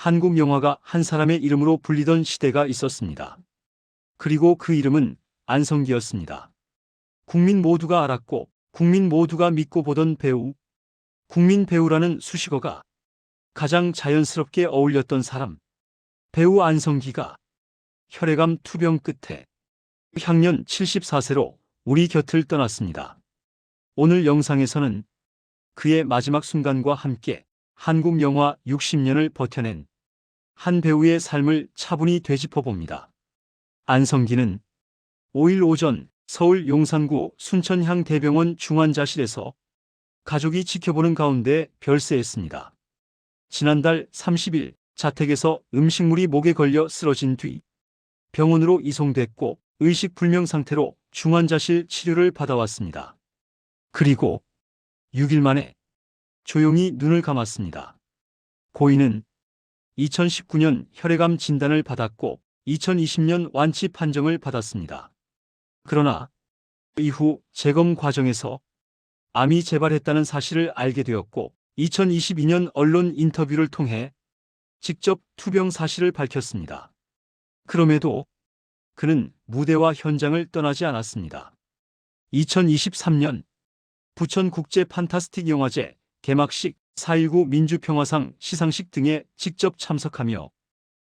한국 영화가 한 사람의 이름으로 불리던 시대가 있었습니다. 그리고 그 이름은 안성기였습니다. 국민 모두가 알았고 국민 모두가 믿고 보던 배우, 국민 배우라는 수식어가 가장 자연스럽게 어울렸던 사람, 배우 안성기가 혈액암 투병 끝에 향년 74세로 우리 곁을 떠났습니다. 오늘 영상에서는 그의 마지막 순간과 함께 한국 영화 60년을 버텨낸 한 배우의 삶을 차분히 되짚어 봅니다. 안성기는 5일 오전 서울 용산구 순천향 대병원 중환자실에서 가족이 지켜보는 가운데 별세했습니다. 지난달 30일 자택에서 음식물이 목에 걸려 쓰러진 뒤 병원으로 이송됐고 의식 불명 상태로 중환자실 치료를 받아왔습니다. 그리고 6일 만에 조용히 눈을 감았습니다. 고인은 2019년 혈액암 진단을 받았고 2020년 완치 판정을 받았습니다. 그러나 이후 재검 과정에서 암이 재발했다는 사실을 알게 되었고 2022년 언론 인터뷰를 통해 직접 투병 사실을 밝혔습니다. 그럼에도 그는 무대와 현장을 떠나지 않았습니다. 2023년 부천 국제 판타스틱 영화제 개막식 4.19 민주평화상 시상식 등에 직접 참석하며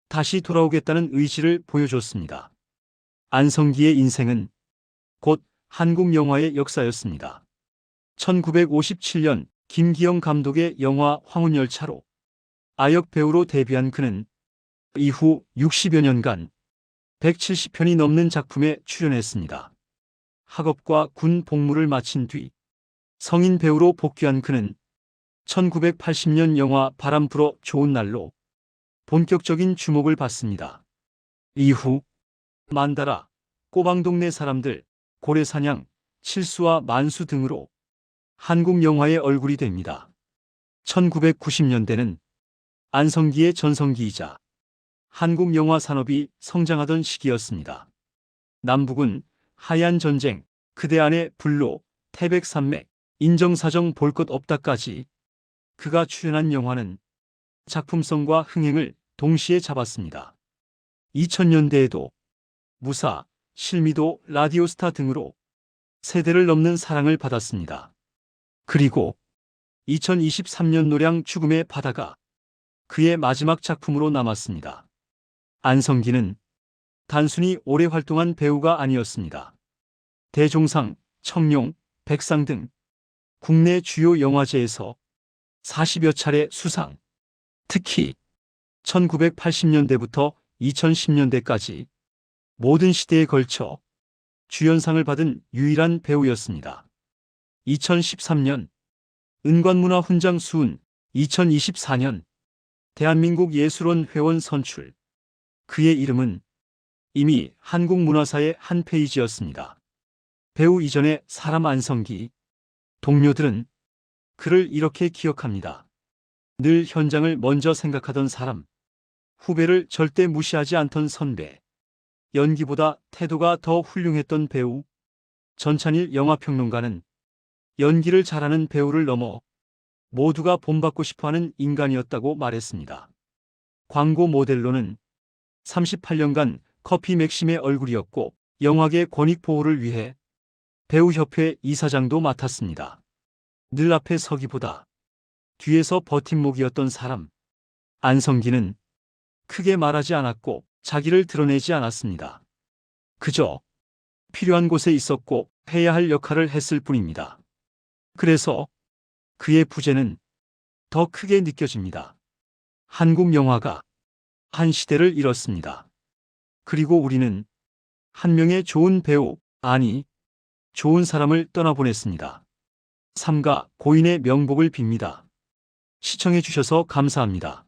다시 돌아오겠다는 의지를 보여줬습니다. 안성기의 인생은 곧 한국 영화의 역사였습니다. 1957년 김기영 감독의 영화 황혼열차로 아역 배우로 데뷔한 그는 이후 60여 년간 170편이 넘는 작품에 출연했습니다. 학업과 군 복무를 마친 뒤 성인 배우로 복귀한 그는 1980년 영화 바람 불어 좋은 날로 본격적인 주목을 받습니다. 이후 만다라, 꼬방동네 사람들, 고래사냥, 칠수와 만수 등으로 한국 영화의 얼굴이 됩니다. 1990년대는 안성기의 전성기이자 한국 영화 산업이 성장하던 시기였습니다. 남북은 하얀 전쟁, 그대 안의 불로, 태백산맥, 인정사정 볼 것 없다까지 그가 출연한 영화는 작품성과 흥행을 동시에 잡았습니다. 2000년대에도 무사, 실미도, 라디오스타 등으로 세대를 넘는 사랑을 받았습니다. 그리고 2023년 노량 죽음의 바다가 그의 마지막 작품으로 남았습니다. 안성기는 단순히 오래 활동한 배우가 아니었습니다. 대종상, 청룡, 백상 등 국내 주요 영화제에서 40여 차례 수상, 특히 1980년대부터 2010년대까지 모든 시대에 걸쳐 주연상을 받은 유일한 배우였습니다. 2013년 은관문화 훈장 수훈 2024년 대한민국 예술원 회원 선출 그의 이름은 이미 한국 문화사의 한 페이지였습니다. 배우 이전의 사람 안성기 동료들은 그를 이렇게 기억합니다. 늘 현장을 먼저 생각하던 사람, 후배를 절대 무시하지 않던 선배, 연기보다 태도가 더 훌륭했던 배우, 전찬일 영화평론가는 연기를 잘하는 배우를 넘어 모두가 본받고 싶어하는 인간이었다고 말했습니다. 광고 모델로는 38년간 커피 맥심의 얼굴이었고 영화계 권익 보호를 위해 배우협회 이사장도 맡았습니다. 늘 앞에 서기보다 뒤에서 버팀목이었던 사람. 안성기는 크게 말하지 않았고 자기를 드러내지 않았습니다. 그저 필요한 곳에 있었고 해야 할 역할을 했을 뿐입니다. 그래서 그의 부재는 더 크게 느껴집니다. 한국 영화가 한 시대를 잃었습니다. 그리고 우리는 한 명의 좋은 배우, 아니, 좋은 사람을 떠나보냈습니다. 삼가 고인의 명복을 빕니다. 시청해주셔서 감사합니다.